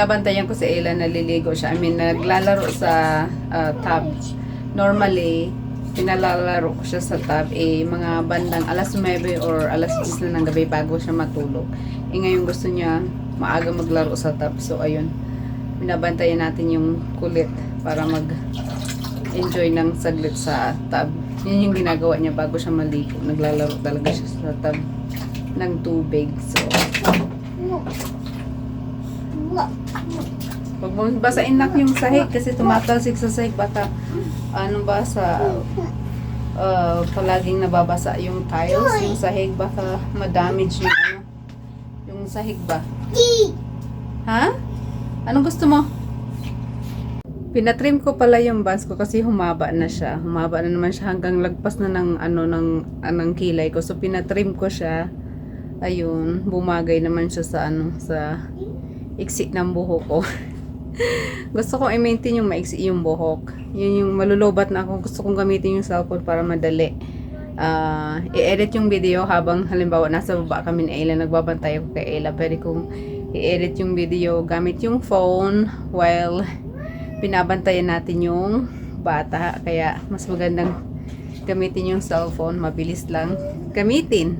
binabantayan ko si Ella naliligo siya. I mean, naglalaro sa ah, tub. Normally, pinalalaro ko siya sa tub eh mga bandang alas 9 or alas 10 na ng gabi bago siya matulog. Eh ngayon gusto niya maaga maglaro sa tub. So ayun, binabantayan natin yung kulit para mag enjoy ng saglit sa tub. Yun yung ginagawa niya bago siya maligo. Naglalaro talaga siya sa tub ng tubig. So, Huwag mo basain nak yung sahig kasi tumatalsik sa sahig baka ano ba sa uh, palaging nababasa yung tiles, yung sahig baka ma-damage yung ano yung sahig ba? Ha? Anong gusto mo? Pinatrim ko pala yung bangs ko kasi humaba na siya. Humaba na naman siya hanggang lagpas na ng ano ng anong kilay ko. So pinatrim ko siya. Ayun, bumagay naman siya sa ano sa iksi ng buhok ko. gusto kong i-maintain yung maiksi yung buhok. Yun yung malulobat na ako. Gusto kong gamitin yung cellphone para madali. Ah, i-edit yung video habang halimbawa nasa baba kami ni Ayla, nagbabantay ako kay Ayla. Pwede kong i-edit yung video gamit yung phone while binabantayan natin yung bata. Kaya mas magandang gamitin yung cellphone. Mabilis lang gamitin.